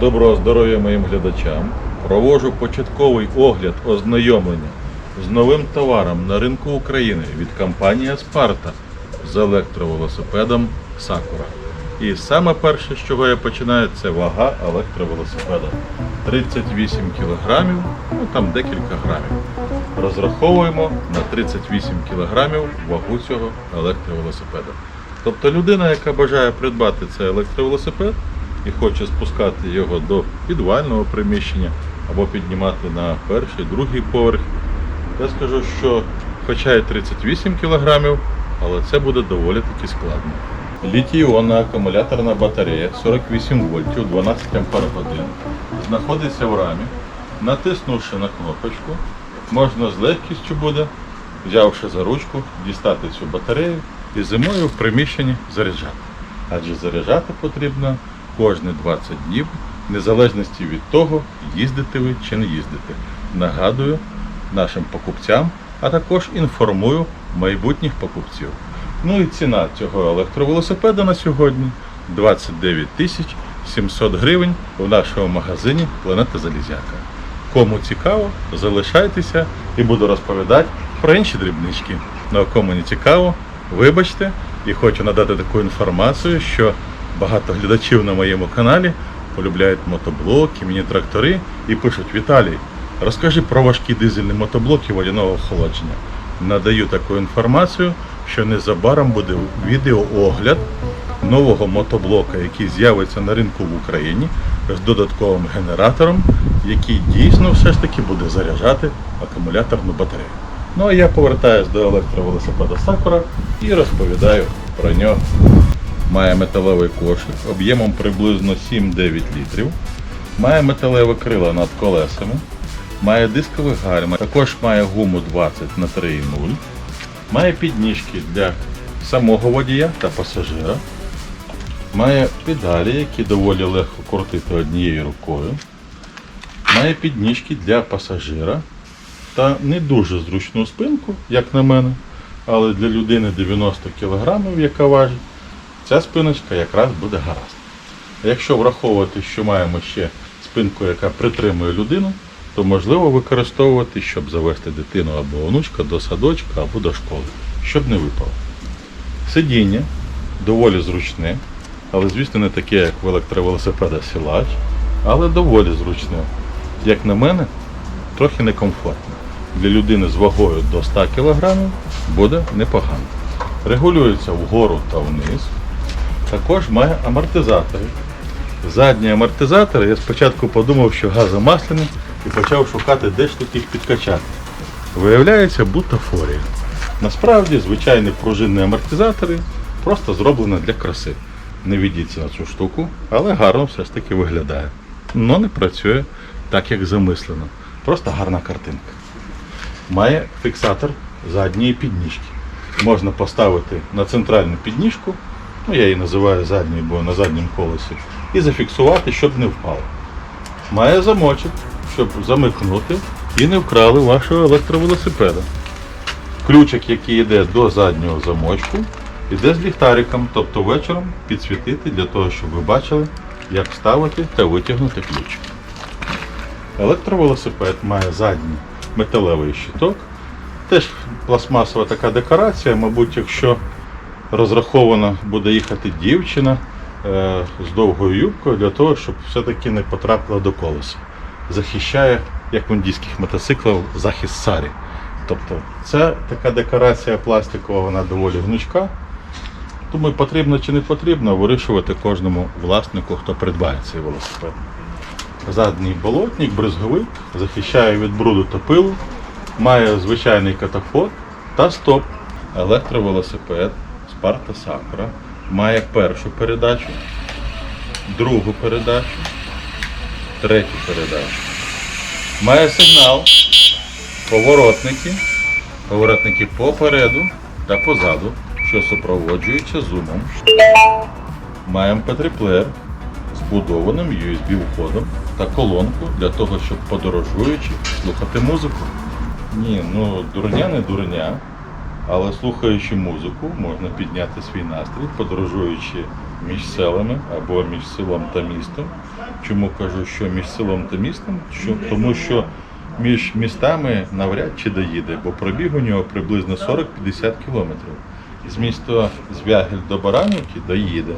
Доброго здоров'я моїм глядачам. Провожу початковий огляд ознайомлення з новим товаром на ринку України від компанії Спарта з електровелосипедом Сакура. І саме перше, з чого я починаю, це вага електровелосипеда. 38 кілограмів, ну там декілька грамів. Розраховуємо на 38 кілограмів вагу цього електровелосипеда. Тобто людина, яка бажає придбати цей електровелосипед і хоче спускати його до підвального приміщення або піднімати на перший, другий поверх, я скажу, що хоча і 38 кілограмів, але це буде доволі таки складно. Літій-іонна акумуляторна батарея 48 вольтів 12 ампер годин знаходиться в рамі. Натиснувши на кнопочку, можна з легкістю буде, взявши за ручку, дістати цю батарею і зимою в приміщенні заряджати. Адже заряджати потрібно кожні 20 днів, в незалежності від того, їздите ви чи не їздите. Нагадую нашим покупцям, а також інформую майбутніх покупців. Ну і ціна цього електровелосипеда на сьогодні 29 тисяч 700 гривень в нашому магазині Планета Залізяка. Кому цікаво, залишайтеся і буду розповідати про інші дрібнички. Ну а кому не цікаво, вибачте і хочу надати таку інформацію, що багато глядачів на моєму каналі полюбляють мотоблоки, міні-трактори і пишуть Віталій, розкажи про важкі дизельні мотоблоки водяного охолодження. Надаю таку інформацію, що незабаром буде відеоогляд нового мотоблока, який з'явиться на ринку в Україні з додатковим генератором, який дійсно все ж таки буде заряджати акумуляторну батарею. Ну а я повертаюсь до електровелосипеда Сакура і розповідаю про нього. Має металевий кошик об'ємом приблизно 7-9 літрів. Має металеве крила над колесами. Має дискові гальма. Також має гуму 20 на 3,0. Має підніжки для самого водія та пасажира. Має педалі, які доволі легко крутити однією рукою. Має підніжки для пасажира та не дуже зручну спинку, як на мене, але для людини 90 кг, яка важить, ця спиночка якраз буде гаразд. Якщо враховувати, що маємо ще спинку, яка притримує людину, то можливо використовувати, щоб завести дитину або онучка до садочка або до школи, щоб не випало. Сидіння доволі зручне, але звісно не таке, як в електровелосипеда сілач, але доволі зручне. Як на мене, трохи некомфортно. Для людини з вагою до 100 кг буде непогано. Регулюється вгору та вниз. Також має амортизатори. Задні амортизатори я спочатку подумав, що газомасляні і почав шукати, де ж тут їх підкачати. Виявляється, бутафорія. Насправді, звичайні пружинні амортизатори просто зроблені для краси. Не ведіться на цю штуку, але гарно все ж таки виглядає. Но не працює так, як замислено. Просто гарна картинка. Має фіксатор задньої підніжки. Можна поставити на центральну підніжку, ну я її називаю задньою, бо на задньому колесі, і зафіксувати, щоб не впало. Має замочок, щоб замикнути і не вкрали вашого електровелосипеда. Ключик, який йде до заднього замочку, йде з ліхтариком, тобто вечором підсвітити для того, щоб ви бачили, як вставити та витягнути ключ. Електровелосипед має задній металевий щиток. Теж пластмасова така декорація, мабуть, якщо розраховано буде їхати дівчина е, з довгою юбкою для того, щоб все-таки не потрапила до колеса. Захищає, як в індійських мотоциклів, захист сарі. Тобто це така декорація пластикова, вона доволі гнучка. Думаю, потрібно чи не потрібно вирішувати кожному власнику, хто придбає цей велосипед. Задній болотник, бризговик, захищає від бруду та пилу, має звичайний катафот та стоп. Електровелосипед Sparta Sacra має першу передачу, другу передачу, третю передачу. Має сигнал, поворотники, поворотники попереду та позаду, що супроводжуються зумом. Маємо петриплеєр з будованим USB-входом та колонку для того, щоб подорожуючи слухати музику. Ні, ну дурня не дурня, але слухаючи музику, можна підняти свій настрій, подорожуючи між селами або між селом та містом. Чому кажу, що між селом та містом? Що, тому що між містами навряд чи доїде, бо пробіг у нього приблизно 40-50 кілометрів. З міста Звягель до Баранівки доїде.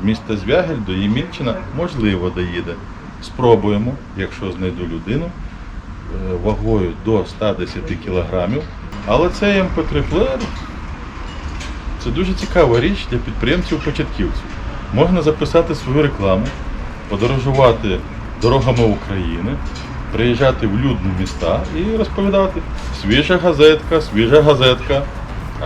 З міста Звягель до Ємільчина можливо доїде. Спробуємо, якщо знайду людину е, вагою до 110 кілограмів. Але цей МП3 плеєр. Це дуже цікава річ для підприємців-початківців. Можна записати свою рекламу, подорожувати дорогами України, приїжджати в людні міста і розповідати. Свіжа газетка, свіжа газетка,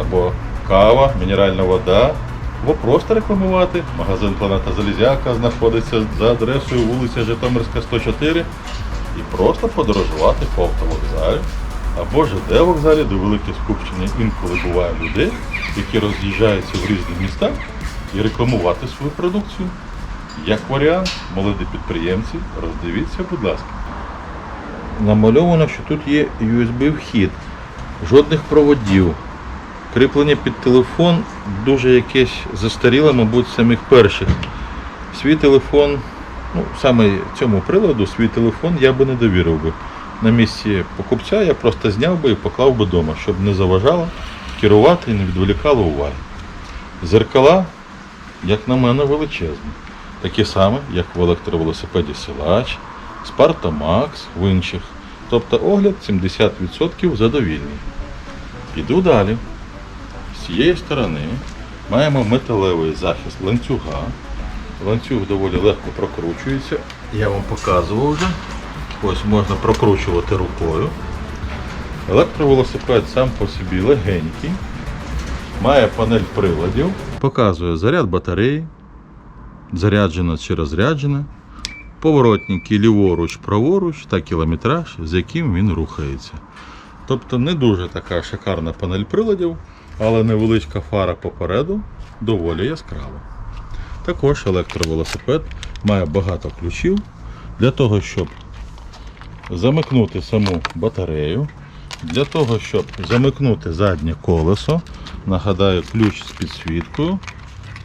або кава, мінеральна вода, або просто рекламувати. Магазин Планета Залізяка знаходиться за адресою вулиця Житомирська, 104 і просто подорожувати по автовокзалі або ЖД вокзалі, де велике скупчення інколи буває людей, які роз'їжджаються в різні міста і рекламувати свою продукцію. Як варіант, молоді підприємці, роздивіться, будь ласка. Намальовано, що тут є USB-вхід, жодних проводів. Кріплення під телефон дуже якесь застаріле, мабуть, самих перших. Свій телефон, ну саме цьому приладу, свій телефон я би не довірив би. На місці покупця я просто зняв би і поклав би вдома, щоб не заважало керувати і не відволікало уваги. Зеркала, як на мене, величезні. Такі самі, як в електровелосипеді Силач, Sparta Max, в інших. Тобто огляд 70% задовільний. Іду далі. З цієї сторони маємо металевий захист ланцюга. Ланцюг доволі легко прокручується. Я вам показував вже. Ось можна прокручувати рукою. Електровелосипед сам по собі легенький. Має панель приладів. Показує заряд батареї, заряджена чи розряджена, поворотники ліворуч, праворуч та кілометраж, з яким він рухається. Тобто не дуже така шикарна панель приладів, але невеличка фара попереду доволі яскрава. Також електровелосипед має багато ключів для того, щоб замикнути саму батарею, для того, щоб замикнути заднє колесо, нагадаю, ключ з підсвіткою,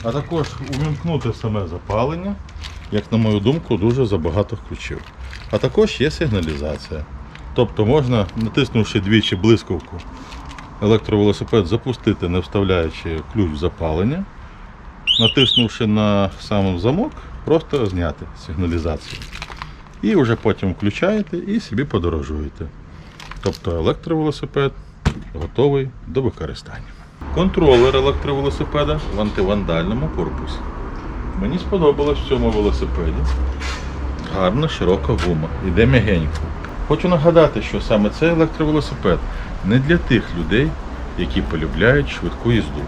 а також увімкнути саме запалення, як на мою думку, дуже забагато ключів. А також є сигналізація. Тобто можна, натиснувши двічі блискавку, електровелосипед запустити, не вставляючи ключ в запалення, натиснувши на сам замок, просто зняти сигналізацію. І вже потім включаєте і собі подорожуєте. Тобто електровелосипед готовий до використання. Контролер електровелосипеда в антивандальному корпусі. Мені сподобалось в цьому велосипеді. Гарна широка гума, іде м'ягенько. Хочу нагадати, що саме цей електровелосипед не для тих людей, які полюбляють швидку їзду.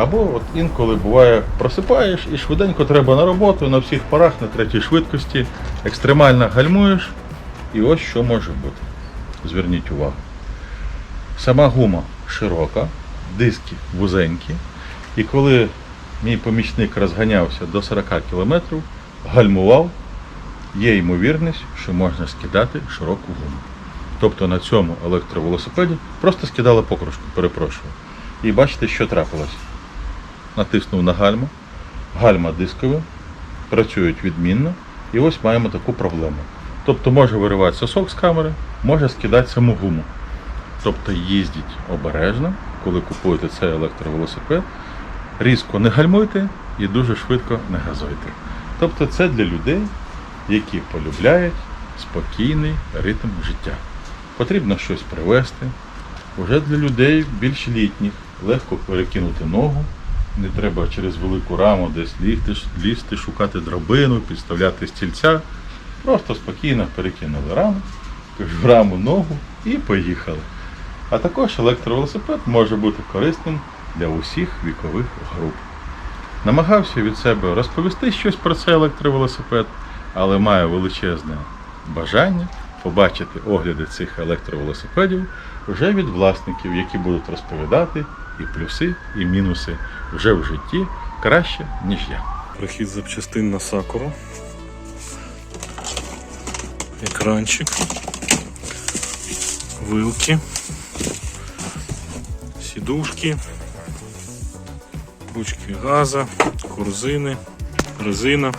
Або от інколи буває, просипаєш і швиденько треба на роботу, на всіх парах, на третій швидкості, екстремально гальмуєш, і ось що може бути. Зверніть увагу. Сама гума широка, диски вузенькі, і коли мій помічник розганявся до 40 км, гальмував, є ймовірність, що можна скидати широку гуму. Тобто на цьому електровелосипеді просто скидали покружку, перепрошую. І бачите, що трапилось. Натиснув на гальму, гальма дискові, працюють відмінно, і ось маємо таку проблему. Тобто може виривати сосок з камери, може скидати саму гуму. Тобто їздіть обережно, коли купуєте цей електровелосипед, різко не гальмуйте і дуже швидко не газуйте. Тобто це для людей, які полюбляють спокійний ритм життя. Потрібно щось привезти. Уже для людей більш літніх, легко перекинути ногу, не треба через велику раму десь лізти, лізти шукати драбину, підставляти стільця. Просто спокійно перекинули раму, кажу, раму ногу і поїхали. А також електровелосипед може бути корисним для усіх вікових груп. Намагався від себе розповісти щось про цей електровелосипед, але маю величезне бажання побачити огляди цих електровелосипедів вже від власників, які будуть розповідати і плюси, і мінуси вже в житті краще, ніж я. Прихід запчастин на сакуру. Екранчик. Вилки. Сідушки. Ручки газа, корзини, резина.